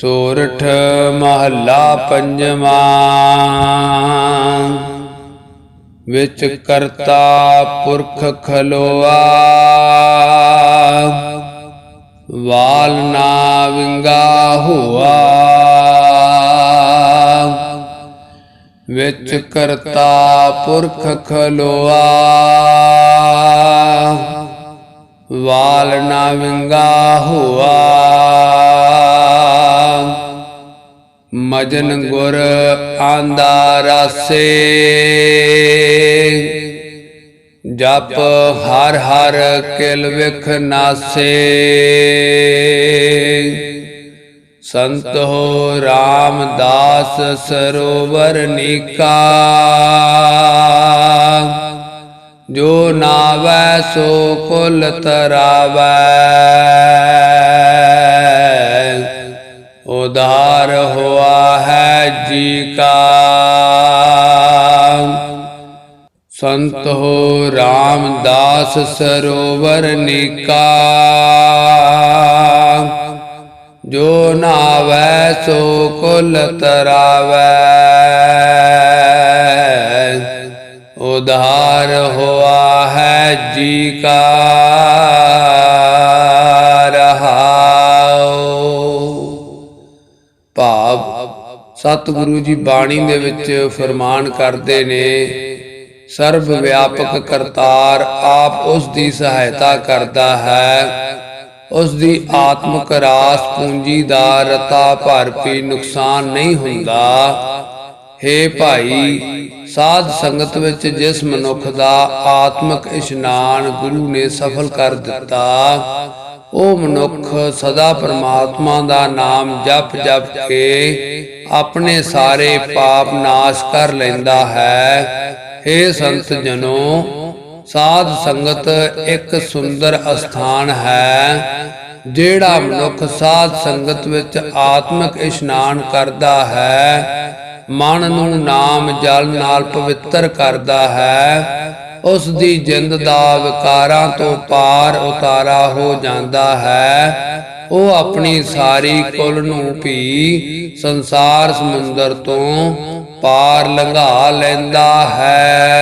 ਸੋਰਠ ਮਹੱਲਾ ਪੰਜਵਾਂ, ਵਿੱਚ ਕਰਤਾ ਪੁਰਖ ਖਲੋਆ। ਵਾਲ ਨਾ ਵਿੰਗਾ ਹੋਆ। ਵਿੱਚ ਕਰਤਾ ਪੁਰਖ ਖਲੋਆ। ਵਾਲ ਨਾ ਵਿੰਗਾ ਹੋਆ। ਮਜਨ ਗੁਰ ਆਂਦਾ ਰਾਸੇ। ਜਪ ਹਰ ਹਰ ਕਿਲ ਵਿਖ ਨਾਸੇ। ਸੰਤ ਹੋ ਰਾਮਦਾਸ ਸਰੋਵਰ ਨੀਕਾ। ਜੋ ਨਾਵੈ ਸੋ ਕੁਲ ਤਰਾਵੈ। ਉਧਾਰ ਹੁਆ ਹੈ ਜੀ ਕਾ। ਸੰਤ ਹੋ ਰਾਮਦਾਸ ਸਰੋਵਰ ਨੀਕਾ। ਜੋ ਨਾਵੈ ਸੋ ਕੁਲ ਤਰਾਵੈ। ਉਧਾਰ ਹੁਆ ਹੈ ਜੀ ਕਾ। ਭਾਵ ਸਤਿਗੁਰੂ ਜੀ ਬਾਣੀ ਦੇ ਵਿੱਚ ਫਰਮਾਨ ਕਰਦੇ ਨੇ, ਸਰਬ ਵਿਆਪਕ ਕਰਤਾਰ ਆਪ ਉਸ ਦੀ ਸਹਾਇਤਾ ਕਰਦਾ ਹੈ, ਉਸ ਦੀ ਆਤਮਿਕ ਰਾਸ ਪੂੰਜੀ ਦਾ ਰਤਾ ਭਰ ਵੀ ਨੁਕਸਾਨ ਨਹੀਂ ਹੁੰਦਾ। ਹੇ ਭਾਈ, ਸਾਧ ਸੰਗਤ ਵਿੱਚ ਜਿਸ ਮਨੁੱਖ ਦਾ ਆਤਮਿਕ ਇਸ਼ਨਾਨ ਗੁਰੂ ਨੇ ਸਫਲ ਕਰ ਦਿੱਤਾ ਉਹ ਮਨੁੱਖ ਸਦਾ ਪਰਮਾਤਮਾ ਦਾ ਨਾਮ ਜਪ ਜਪ ਕੇ ਆਪਣੇ ਸਾਰੇ ਪਾਪ ਨਾਸ਼ ਕਰ ਲੈਂਦਾ ਹੈ। हे ਸੰਤ ਜਨੋ, ਸਾਧ ਸੰਗਤ ਇੱਕ ਸੁੰਦਰ ਅਸਥਾਨ ਹੈ, ਜਿਹੜਾ ਮਨੁੱਖ ਸਾਧ ਸੰਗਤ ਵਿੱਚ ਆਤਮਿਕ ਇਸ਼ਨਾਨ ਕਰਦਾ ਹੈ, ਮਨ ਨੂੰ ਨਾਮ ਜਲ ਨਾਲ ਪਵਿੱਤਰ ਕਰਦਾ ਹੈ। ਉਸ ਦੀ ਜਿੰਦ ਦਾ ਵਿਕਾਰਾਂ ਤੋਂ ਪਾਰ ਉਤਾਰਾ ਹੋ ਜਾਂਦਾ ਹੈ। ਉਹ ਆਪਣੀ ਸਾਰੀ ਕੁਲ ਨੂੰ ਵੀ ਸੰਸਾਰ ਸਮੁੰਦਰ ਤੋਂ ਪਾਰ ਲੰਘਾ ਲੈਂਦਾ ਹੈ।